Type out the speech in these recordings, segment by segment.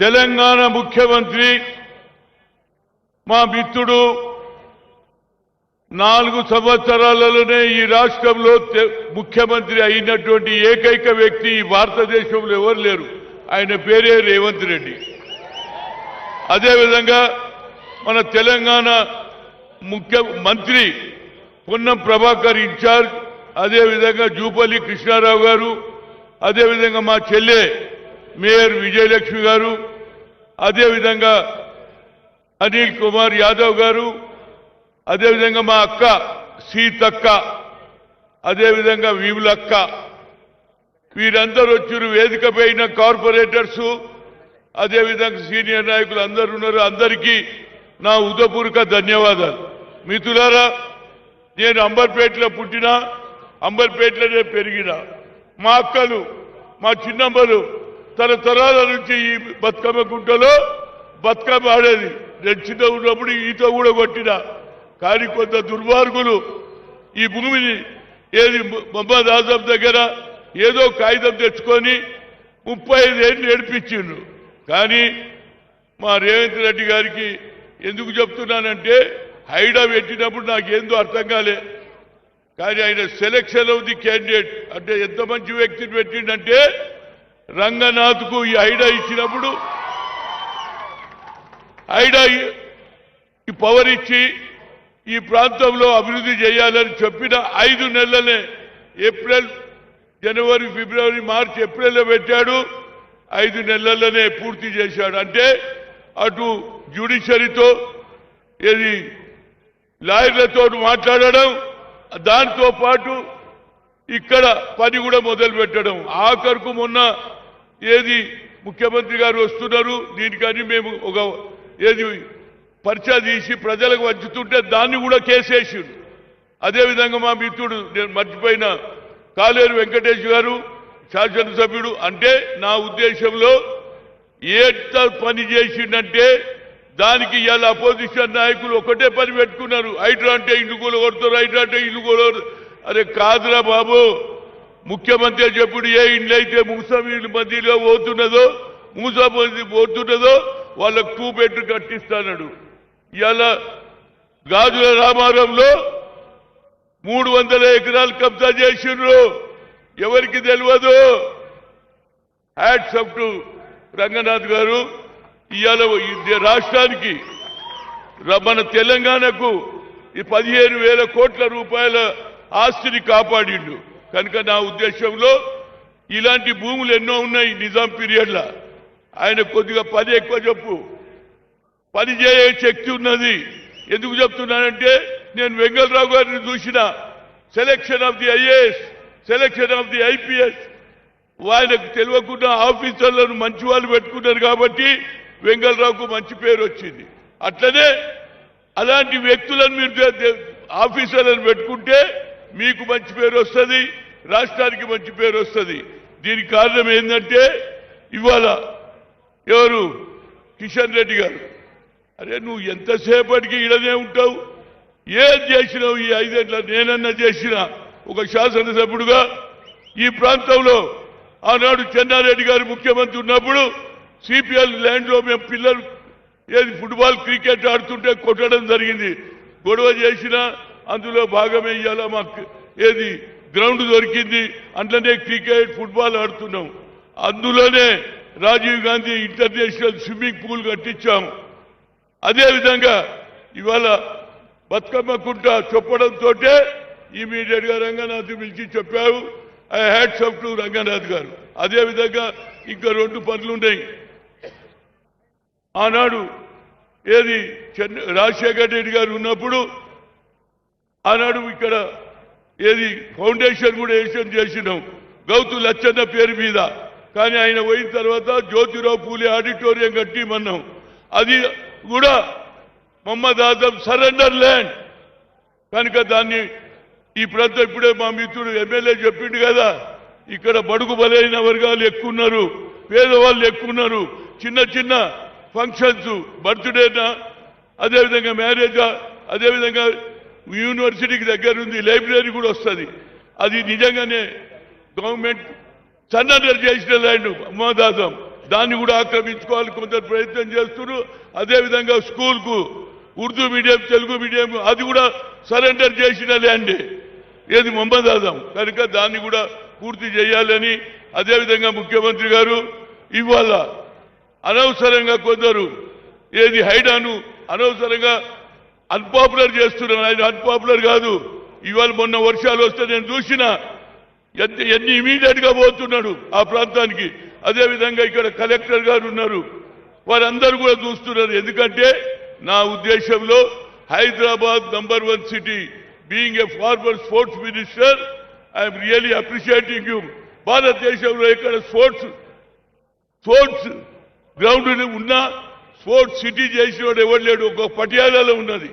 తెలంగాణ ముఖ్యమంత్రి మా మిత్రుడు నాలుగు సంవత్సరాలలోనే ఈ రాష్ట్రంలో తె- ముఖ్యమంత్రి అయినటువంటి ఏకైక వ్యక్తి ఈ భారతదేశంలో ఎవరు లేరు. ఆయన పేరే రేవంత్ రెడ్డి. అదేవిధంగా మన తెలంగాణ ముఖ్య మంత్రి పొన్నం ప్రభాకర్ ఇన్ఛార్జ్ అదేవిధంగా జూపల్లి కృష్ణారావు గారు అదేవిధంగా మా చెల్లె మేయర్ విజయలక్ష్మి గారు అదేవిధంగా అనిల్ కుమార్ యాదవ్ గారు అదేవిధంగా మా అక్క సీతక్క అదేవిధంగా వీవులక్క వీరందరూ వచ్చారు వేదిక పైన కార్పొరేటర్స్ అదేవిధంగా సీనియర్ నాయకులు అందరూ ఉన్నారు. అందరికీ నా ఉదపూర్వక ధన్యవాదాలు. మిత్రులారా నేను అంబర్పేటలో పుట్టిన అంబర్పేటలోనే పెరిగిన. మా అక్కలు మా చిన్నమ్మలు తరతరాల నుంచి ఈ బతుకమ్మ గుంటలో బతుకమ్మ ఆడేది. నేను చిన్న ఉన్నప్పుడు ఈత కూడా కొట్టిన. కానీ కొంత దుర్మార్గులు ఈ భూమిని ఏది మొహమ్మద్ ఆజం దగ్గర ఏదో కాగితం తెచ్చుకొని ముప్పై ఐదేళ్ళు ఏడిపించిండ్రు. కానీ మా రేవంత్ రెడ్డి గారికి ఎందుకు చెప్తున్నానంటే హైడా పెట్టినప్పుడు నాకేందో అర్థం కాలే. కానీ ఆయన సెలెక్షన్ ఆఫ్ ది క్యాండిడేట్ అంటే ఎంత మంచి వ్యక్తిని పెట్టిండంటే రంగనాథ్కు ఈ ఐడా ఇచ్చినప్పుడు ఐడా ఈ- పవర్ ఇచ్చి ఈ ప్రాంతంలో అభివృద్ధి చేయాలని చెప్పిన ఐదు నెలలనే ఏప్రిల్ జనవరి ఫిబ్రవరి మార్చి ఏప్రిల్లో పెట్టాడు. ఐదు నెలల్లోనే పూర్తి చేశాడు. అంటే అటు జ్యుడిషరీతో ఏది లాయర్లతో మాట్లాడడం దాంతో పాటు ఇక్కడ పని కూడా మొదలు పెట్టడం ఆఖరుకు మొన్న ఏది ముఖ్యమంత్రి గారు వస్తున్నారు దీనికని మేము ఒక ఏది పరిచయ తీసి ప్రజలకు వంచుతుంటే దాన్ని కూడా కేసేసిండు అదేవిధంగా మా మిత్రుడు నేను మర్చిపోయిన కాలేరు వెంకటేష్ గారు శాసనసభ్యుడు అంటే నా ఉద్దేశంలో ఏట పని చేసిండంటే దానికి ఇవాళ అపోజిషన్ నాయకులు ఒకటే పని పెట్టుకున్నారు. హైడ్రా అంటే ఇల్లు కూడా కొడతారు హైడ్రా అంటే ఇల్లు అరే కాదురా బాబు ముఖ్యమంత్రి చెప్పుడు ఏ ఇండ్లు అయితే మూసమీలు మధ్యలో పోతున్నదో మూస పోతున్నదో వాళ్ళకు టూ బెడ్ కట్టిస్తానడు. ఇవాళ గాజుల రామారంలో మూడు వందల ఎకరాలు కబ్జా చేసిండ్రు. ఎవరికి తెలియదు? హ్యాట్స్ అప్ టు రంగనాథ్ గారు. ఇవాళ రాష్ట్రానికి ర- మన తెలంగాణకు ఈ పదిహేను వేల కోట్ల రూపాయల ఆస్తిని కాపాడిండు. కనుక నా ఉద్దేశంలో ఇలాంటి భూములు ఎన్నో ఉన్నాయి నిజాం పీరియడ్లో. ఆయన కొద్దిగా పని ఎక్కువ చెప్పు. పని చేయ శక్తి ఉన్నది. ఎందుకు చెప్తున్నానంటే నేను వెంగళరావు గారిని చూసిన. Selection of the IAS selection of the IPS ఆయనకు తెలియకుండా ఆఫీసర్లను మంచి వాళ్ళు పెట్టుకున్నారు కాబట్టి వెంగళరావుకు మంచి పేరు వచ్చింది. అట్లనే అలాంటి వ్యక్తులను మీరు ఆఫీసర్లను పెట్టుకుంటే మీకు మంచి పేరు వస్తుంది. రాష్ట్రానికి మంచి పేరు వస్తుంది. దీనికి కారణం ఏంటంటే ఇవాళ ఎవరు? కిషన్ రెడ్డి గారు. అరే నువ్వు ఎంతసేపటికి ఇడనే ఉంటావు? ఏం చేసినావు ఈ ఐదేళ్ళ నేనన్నా చేసిన ఒక శాసనసభ్యుడుగా ఈ ప్రాంతంలో ఆనాడు చెన్నారెడ్డి గారు ముఖ్యమంత్రి ఉన్నప్పుడు సిపిఎల్ ల్యాండ్లో మేము పిల్లలు ఏది ఫుట్బాల్ క్రికెట్ ఆడుతుంటే కొట్టడం జరిగింది. గొడవ చేసినా అందులో భాగమే ఇవ్వాలా మాకు. ఏది? గ్రౌండ్ దొరికింది. అట్లనే క్రికెట్ ఫుట్బాల్ ఆడుతున్నాం. అందులోనే Rajiv Gandhi international swimming pool కట్టించాం. అదేవిధంగా ఇవాళ బతుకమ్మ కుంట చెప్పడంతో ఇమీడియట్గా రంగనాథ్ పిలిచి చెప్పారు I hats off to Ranganath garu. అదేవిధంగా ఇంకా రెండు పనులు ఉన్నాయి ఆనాడు ఏది చెన్న రాజశేఖర రెడ్డి గారు ఉన్నప్పుడు ఆనాడు ఇక్కడ ఏది ఫౌండేషన్ కూడా ఏషియన్ చేసినాం? గౌతు లచ్చన్న పేరు మీద. కానీ ఆయన పోయిన తర్వాత జ్యోతిరావు పూలే ఆడిటోరియం కట్టిమన్నాం. అది కూడా మొహమ్మద్ ఆజం సరెండర్ ల్యాండ్. కనుక దాన్ని ఈ ప్రాంతం ఇప్పుడే మా మిత్రుడు ఎమ్మెల్యే చెప్పిండు కదా ఇక్కడ బడుగు బలైన వర్గాలు ఎక్కువ ఉన్నారు పేదవాళ్ళు ఎక్కువ ఉన్నారు చిన్న చిన్న ఫంక్షన్స్ బర్త్డేనా అదేవిధంగా మ్యారేజా అదేవిధంగా యూనివర్సిటీకి దగ్గర ఉంది లైబ్రరీ కూడా వస్తుంది. అది నిజంగానే గవర్నమెంట్ సన్నర్ చేసిన ల్యాండ్ మోదాసం. దాన్ని కూడా ఆక్రమించుకోవాలి కొందరు ప్రయత్నం చేస్తున్నారు. అదేవిధంగా స్కూల్కు ఉర్దూ మీడియం తెలుగు మీడియం అది కూడా సరెండర్ చేసిన ల్యాండే. ఏది మొహమ్మద్ ఆజం కనుక దాన్ని కూడా పూర్తి చేయాలని అదేవిధంగా ముఖ్యమంత్రి గారు ఇవాళ అనవసరంగా కొందరు ఏది హైడాను అనవసరంగా అన్పాపులర్ చేస్తున్నాను ఆయన అన్పాపులర్ కాదు. ఇవాళ మొన్న వర్షాలు వస్తే నేను చూసిన ఎన్ని ఇమీడియట్గా పోతున్నాడు ఆ ప్రాంతానికి. అదేవిధంగా ఇక్కడ కలెక్టర్ గారు ఉన్నారు. వారందరూ కూడా చూస్తున్నారు. ఎందుకంటే నా ఉద్దేశంలో Hyderabad number one city being a former sports minister I'm really appreciating you. భారతదేశంలో ఇక్కడ స్పోర్ట్స్ స్పోర్ట్స్ గ్రౌండ్ ఉన్నా స్పోర్ట్స్ సిటీ చేసినవాడు ఎవరు లేడు? ఒక పటియాలలో ఉన్నది.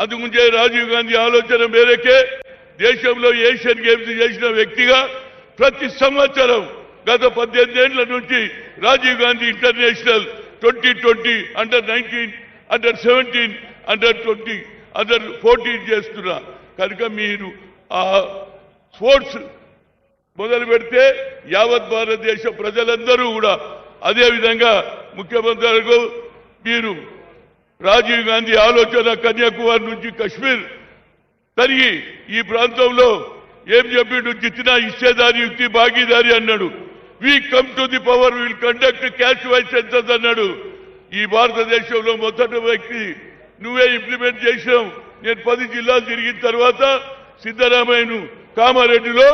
అందుగుంచే రాజీవ్ గాంధీ ఆలోచన మేరకే దేశంలో ఏషియన్ గేమ్స్ చేసిన వ్యక్తిగా ప్రతి సంవత్సరం గత పద్దెనిమిది ఏళ్ళ నుంచి Rajiv Gandhi international twenty twenty under nineteen under seventeen under twenty under fourteen చేస్తున్నా. కనుక మీరు ఆ స్పోర్ట్స్ మొదలు పెడితే యావత్ భారతదేశ ప్రజలందరూ కూడా అదేవిధంగా ముఖ్యమంత్రి గారు మీరు రాజీవ్ గాంధీ ఆలోచన కన్యాకుమారి నుంచి కశ్మీర్. తరిగి ఈ ప్రాంతంలో ఏం చెప్పిండు జిత్నా ఇచ్చేదారి యుక్తి భాగీదారి అన్నాడు. We come to the power will conduct caste wise census అన్నాడు. ఈ భారతదేశంలో మొదటి వ్యక్తి నువ్వే ఇంప్లిమెంట్ చేసినావు నేను పది జిల్లాలు తిరిగిన తర్వాత సిద్ధరామయ్యను కామారెడ్డిలో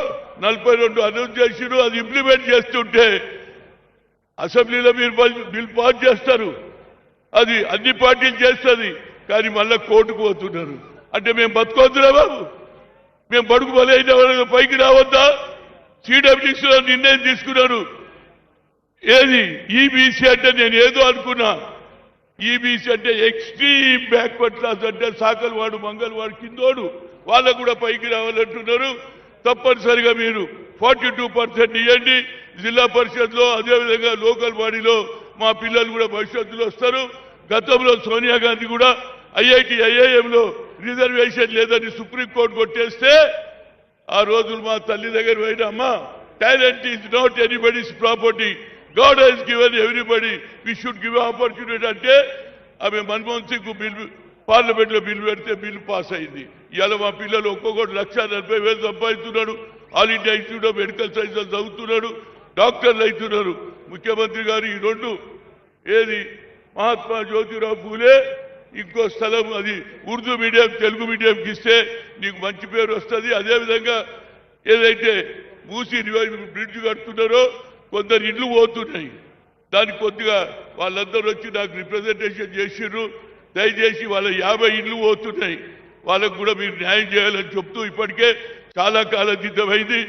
నలభై రెండు అనౌన్స్ చేసిడు. అది ఇంప్లిమెంట్ చేస్తుంటే అసెంబ్లీలో మీరు బిల్ పాస్ చేస్తారు. అది అన్ని పార్టీలు చేస్తుంది కానీ మళ్ళా కోర్టుకు పోతున్నారు. అంటే మేము బతుకోవద్దురా బాబు? మేము బడుకు బలైన పైకి రావద్దా? సిడబ్ల్యూసీ నిర్ణయం తీసుకున్నారు. ఏది? ఈబీసీ అంటే నేను ఏదో అనుకున్నా. ఈబీసీ అంటే ఎక్స్ట్రీమ్ బ్యాక్వర్డ్ క్లాస్ అంటే సాకలవాడు మంగళవాడు కిందోడు. వాళ్ళకు కూడా పైకి రావాలంటున్నారు. తప్పనిసరిగా మీరు ఫార్టీ టూ పర్సెంట్ ఇవ్వండి జిల్లా పరిషత్లో అదేవిధంగా లోకల్ బాడీలో మా పిల్లలు కూడా భవిష్యత్తులో వస్తారు. గతంలో సోనియా గాంధీ కూడా ఐఐటి ఐఐఎంలో రిజర్వేషన్ లేదని సుప్రీంకోర్టు కొట్టేస్తే ఆ రోజులు మా తల్లి దగ్గర పోయిన అమ్మా talent is not anybody's property God has given everybody we should give opportunity అంటే ఆమె మన్మోహన్ సింగ్ బిల్ పార్లమెంట్లో బిల్ పెడితే బిల్ పాస్ అయింది. ఇవాళ మా పిల్లలు ఒక్కొక్కటి లక్ష నలభై వేలు సంపాదిస్తున్నాడు. All India institute of medical sciences చదువుతున్నాడు. డాక్టర్లు అవుతున్నారు. ముఖ్యమంత్రి గారు ఈ రెండు ఏది? మహాత్మా జ్యోతిరావు పూలే. ఇంకో స్థలం అది ఉర్దూ మీడియం తెలుగు మీడియంకి ఇస్తే నీకు మంచి పేరు వస్తుంది. అదేవిధంగా ఏదైతే మూసి బ్రిడ్జ్ కడుతున్నారో కొందరు ఇల్లు పోతున్నాయి. దానికి కొద్దిగా వాళ్ళందరూ వచ్చి నాకు రిప్రజెంటేషన్ చేసిర్రు. దయచేసి వాళ్ళ యాభై ఇల్లు పోతున్నాయి. వాళ్ళకు కూడా మీరు న్యాయం చేయాలని చెప్తూ ఇప్పటికే చాలా కాలం సిద్ధమైంది.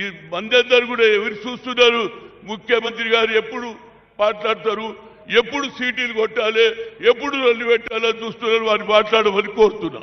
ఈ మందందరూ కూడా ఎవరు చూస్తున్నారు. ముఖ్యమంత్రి గారు ఎప్పుడు మాట్లాడతారు? ఎప్పుడు సీటీలు కొట్టాలి ఎప్పుడు రొల్లు పెట్టాలని చూస్తున్నారు వారిని మాట్లాడమని కోరుతున్నా.